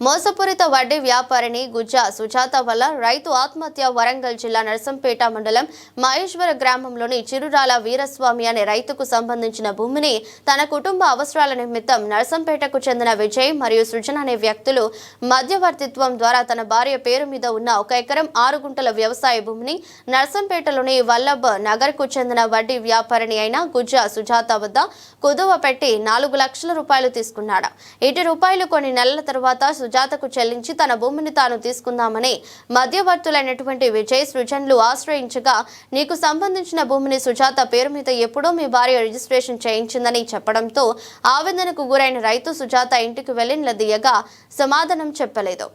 మోసపూరిత వడ్డీ వ్యాపారిని గుజ్జా సుజాత వల్ల రైతు ఆత్మహత్య వరంగల్ జిల్లా నర్సంపేట మండలం మహేశ్వర గ్రామంలోని చిరురాల వీరస్వామి అనే రైతుకు సంబంధించిన భూమిని తన కుటుంబ అవసరాల నిమిత్తం నరసంపేటకు చెందిన విజయ్ మరియు సృజన అనే వ్యక్తులు మధ్యవర్తిత్వం ద్వారా తన భార్య పేరు మీద ఉన్న ఒక ఎకరం ఆరు గుంటల వ్యవసాయ భూమిని నర్సంపేటలోని వల్లభ్ నగర్కు చెందిన వడ్డీ వ్యాపారిని అయిన గుజ్జా సుజాత వద్ద కుదువ పెట్టి నాలుగు లక్షల రూపాయలు తీసుకున్నాడు. ఇటు రూపాయలు కొన్ని నెలల తర్వాత సుజాతకు చెల్లించి తన భూమిని తాను తీసుకుందామని మధ్యవర్తులైనటువంటి విజయ్ సృజన్లు ఆశ్రయించగా నీకు సంబంధించిన భూమిని సుజాత పేరు మీద ఎప్పుడో మీ భార్య రిజిస్ట్రేషన్ చేయించిందని చెప్పడంతో ఆవేదనకు గురైన రైతు సుజాత ఇంటికి వెళ్ళి నిలదీయగా సమాధానం చెప్పలేదు.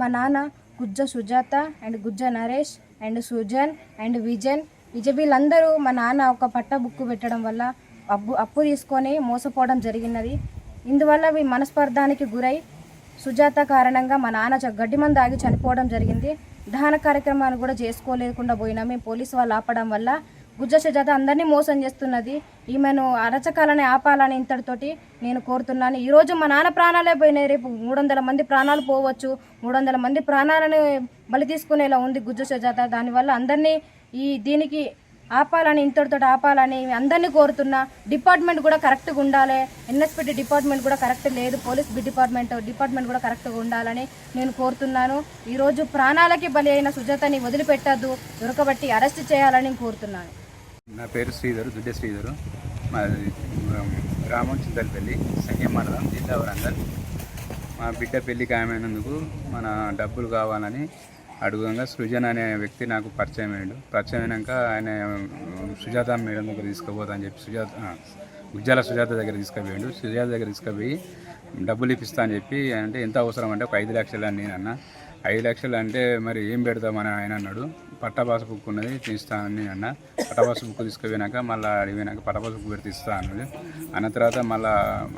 మా నాన్న Gujja Sujatha and Gujja Naresh and Sujan and vision Vijay వీళ్ళందరూ మా నాన్న ఒక పట్ట బుక్కు పెట్టడం వల్ల అప్పు అప్పు తీసుకొని మోసపోవడం జరిగినది. ఇందువల్ల మీ మనస్పర్ధానికి గురై సుజాత కారణంగా మా నాన్న గడ్డి మందు ఆగి చనిపోవడం జరిగింది. దహన కార్యక్రమాన్ని కూడా చేసుకోలేకుండా పోయినా. మేము పోలీసు వాళ్ళు ఆపడం వల్ల గుజ్జ సుజాత అందరినీ మోసం చేస్తున్నది. ఈమెను అరచకాలని ఆపాలని ఇంతటితోటి నేను కోరుతున్నాను. ఈరోజు మా నాన్న ప్రాణాలే పోయినాయి. రేపు మూడు వందల మంది ప్రాణాలు పోవచ్చు. మూడు వందల మంది ప్రాణాలను బలి తీసుకునేలా ఉంది గుజ్జ సుజాత. దానివల్ల అందరినీ ఈ దీనికి ఆపాలని ఇంతటితో ఆపాలని అందరినీ కోరుతున్నా. డిపార్ట్మెంట్ కూడా కరెక్ట్గా ఉండాలి. ఎన్ఎస్పిటి డిపార్ట్మెంట్ కూడా కరెక్ట్ లేదు. పోలీస్ బి డిపార్ట్మెంట్ డిపార్ట్మెంట్ కూడా కరెక్ట్గా ఉండాలని నేను కోరుతున్నాను. ఈరోజు ప్రాణాలకి బలి అయిన సుజాతని వదిలిపెట్టద్దు. దొరకబట్టి అరెస్ట్ చేయాలని కోరుతున్నాను. నా పేరు శ్రీధర్ దుడ్డ శ్రీధరు. మా గ్రామం చింతలపల్లి సంఖ్య మండలం జిల్లా వరంగల్. మా బిడ్డ పెళ్ళికి ఆమెనందుకు మన డబ్బులు కావాలని అడుగుగా సృజన్ అనే వ్యక్తి నాకు పరిచయం అయ్యాడు. పరిచయం అయినాక ఆయన సుజాత మేడం దగ్గర తీసుకుపోతా అని చెప్పి సుజాత ఉజ్జాల సుజాత దగ్గర తీసుకుపోయాడు. సుజాత దగ్గర తీసుకుపోయి డబ్బులు ఇప్పిస్తా అని చెప్పి అంటే ఎంత అవసరం అంటే ఒక ఐదు లక్షలు అని నేను అన్న ఐదు లక్షలు అంటే మరి ఏం పెడతామని ఆయన అన్నాడు. పట్టాపాస్ బుక్ ఉన్నది తీస్తానని నేను అన్న పట్టాపాస్ బుక్ తీసుకుపోయినాక మళ్ళీ అడిగినాక పట్టాపాస్ బుక్ పెడితే ఇస్తా అన్నది. అన్న తర్వాత మళ్ళీ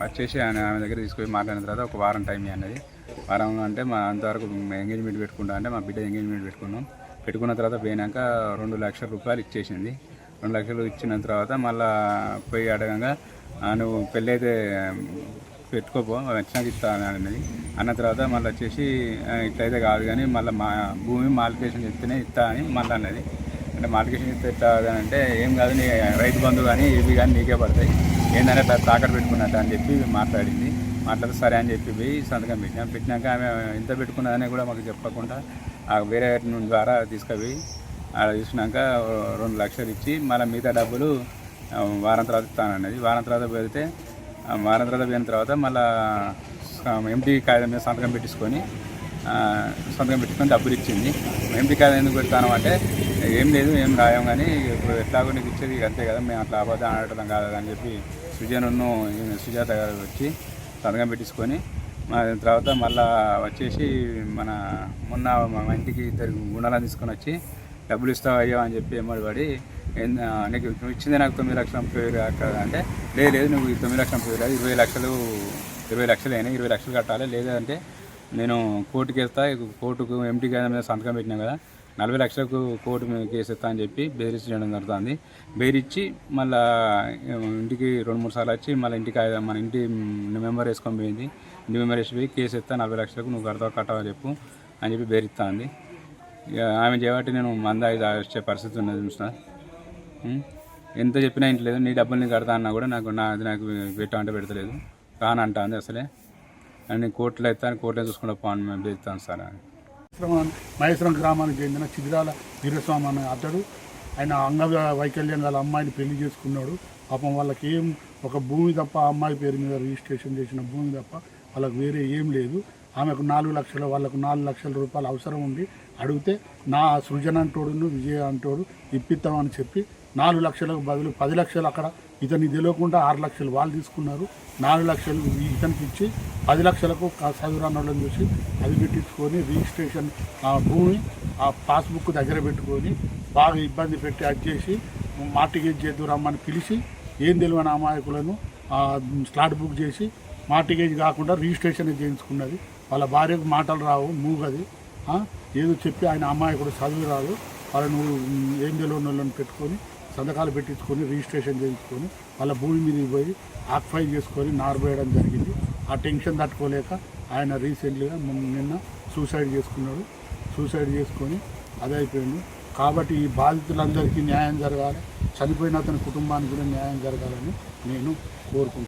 వచ్చేసి ఆయన ఆమె దగ్గర తీసుకుపోయి మాట్లాడిన తర్వాత ఒక వారం టైం అన్నది. వారం అంటే మా అంతవరకు ఎంగేజ్మెంట్ పెట్టుకుంటా అంటే మా బిడ్డ ఎంగేజ్మెంట్ పెట్టుకున్నాం. పెట్టుకున్న తర్వాత పోయినాక రెండు లక్షల రూపాయలు ఇచ్చేసింది. రెండు లక్షలు ఇచ్చిన తర్వాత మళ్ళా పోయి అడగంగా నువ్వు పెళ్ళి అయితే పెట్టుకోపో వచ్చినాక ఇస్తాను అని అన్నది. అన్న తర్వాత మళ్ళీ వచ్చేసి ఇట్లయితే కాదు కానీ మళ్ళీ మా భూమి మాలికేషన్ ఇస్తేనే ఇస్తా అని మళ్ళీ అన్నది. అంటే మాలికేషన్ ఇస్తే ఇస్తా అంటే ఏం కాదు నీ రైతు బంధు కానీ ఇవి కానీ నీకే పడతాయి. ఏంటంటే అట్లా తాకట్టు పెట్టుకున్నట్టు అని చెప్పి మాట్లాడింది. మాట్లాడితే సరే అని చెప్పి పోయి సంతకం పెట్టినాం. పెట్టినాక ఆమె ఎంత పెట్టుకున్నదని కూడా మాకు చెప్పకుండా ఆ వేరే నుండి ద్వారా తీసుకుపోయి అలా చూసినాక రెండు లక్షలు ఇచ్చి మళ్ళీ మిగతా డబ్బులు వారం తర్వాత ఇస్తానన్నది వారం తర్వాత పెడితే వారం తర్వాత పోయిన తర్వాత మళ్ళీ ఎంటీ కాగితం మీద సంతకం పెట్టించుకొని సంతకం పెట్టుకొని డబ్బులు ఇచ్చింది. ఎంటీ కాగితం ఎందుకు పెడతాను అంటే ఏం లేదు ఏం రాయం కానీ ఇప్పుడు ఎట్లాగో నీకు ఇచ్చేది అంతే కదా మేము అట్లా అబద్ధం ఆడటం కాదు అని చెప్పి సుజనును సుజాత గారు వచ్చి సంతకం పెట్టించుకొని తర్వాత మళ్ళా వచ్చేసి మన మొన్న మా ఇంటికి ఇద్దరు గుండాలను తీసుకొని వచ్చి డబ్బులు ఇస్తావు అయ్యో అని చెప్పి ఎమ్మడి పడి నీకు నువ్వు ఇచ్చింది నాకు తొమ్మిది లక్షల ముప్పై వేలు అంటే లేదు లేదు నువ్వు తొమ్మిది లక్షల ముప్పై వేలు ఇరవై లక్షలు ఇరవై లక్షలు అయినాయి ఇరవై లక్షలు కట్టాలి లేదంటే నేను కోర్టుకి వెళ్తా కోర్టుకు ఎంటీ కదా మీద సంతకం పెట్టినా కదా నలభై లక్షలకు కోర్టు కేసు ఇస్తా అని చెప్పి బెదిరించడం జరుగుతుంది. బెదిరించి మళ్ళా ఇంటికి రెండు మూడు సార్లు వచ్చి మళ్ళీ ఇంటికి మన ఇంటి మెంబర్ వేసుకొని పోయింది. ఇంటి మెంబర్ వేసి పోయి కేసు ఇస్తా నలభై లక్షలకు నువ్వు కడతావు కట్టావని చెప్పు అని చెప్పి బెదిరిస్తా ఇక ఆమె చేయబట్టి నేను మంద వచ్చే పరిస్థితి ఉన్నది సార్. ఎంత చెప్పినా ఇంట్లేదు నీ డబ్బులు నీ కడతా అన్నా కూడా నాకు నా అది నాకు పెట్టా అంటే పెడతలేదు. రానంటా అంది అసలే. అని నేను కోర్టులో అయితే కోర్టులో చూసుకుంటా పోను బెదుతాను సార్ అని మహేశ్వరం మహేశ్వరం గ్రామానికి చెందిన చిదిరాల వీరస్వామి అనే అతడు. ఆయన అంగ వైకల్యం గల అమ్మాయిని పెళ్ళి చేసుకున్నాడు. పాపం వాళ్ళకి ఏం ఒక భూమి తప్ప ఆ అమ్మాయి పేరు మీద రిజిస్ట్రేషన్ చేసిన భూమి తప్ప వాళ్ళకి వేరే ఏం లేదు. ఆమెకు నాలుగు లక్షల వాళ్ళకు నాలుగు లక్షల రూపాయలు అవసరం ఉంది అడిగితే నా సృజన అంటోడును విజయ అంటోడు ఇప్పిస్తామని చెప్పి నాలుగు లక్షలకు బదులు పది లక్షలు అక్కడ. ఇతనికి తెలియకుండా ఆరు లక్షలు వాళ్ళు తీసుకున్నారు. నాలుగు లక్షలు ఇతనికి ఇచ్చి పది లక్షలకు క- చూసి అది పెట్టించుకొని రిజిస్ట్రేషన్ ఆ భూమి ఆ పాస్బుక్ దగ్గర పెట్టుకొని బాగా ఇబ్బంది పెట్టి అది చేసి మార్టిగేజ్ చేద్దు రమ్మని పిలిచి ఏం తెలియని అమాయకులను స్లాట్ బుక్ చేసి మార్టిగేజ్ కాకుండా రిజిస్ట్రేషన్ చేయించుకున్నది. వాళ్ళ భార్యకు మాటలు రావు మూగది. ఏదో చెప్పి ఆయన అమాయకుడు చదువు రాదు వాళ్ళను ఏం తెలియని వాళ్ళని పెట్టుకొని సంతకాలు పెట్టించుకొని రిజిస్ట్రేషన్ చేయించుకొని వాళ్ళ భూమి మీదకి పోయి ఆక్ఫై చేసుకొని నారబోయడం జరిగింది. ఆ టెన్షన్ తట్టుకోలేక ఆయన రీసెంట్గా నిన్న సూసైడ్ చేసుకున్నాడు. సూసైడ్ చేసుకొని అదే అయిపోయింది. కాబట్టి ఈ బాధితులందరికీ న్యాయం జరగాలి. చనిపోయిన అతని కుటుంబానికి కూడా న్యాయం జరగాలని నేను కోరుకుంటున్నాను.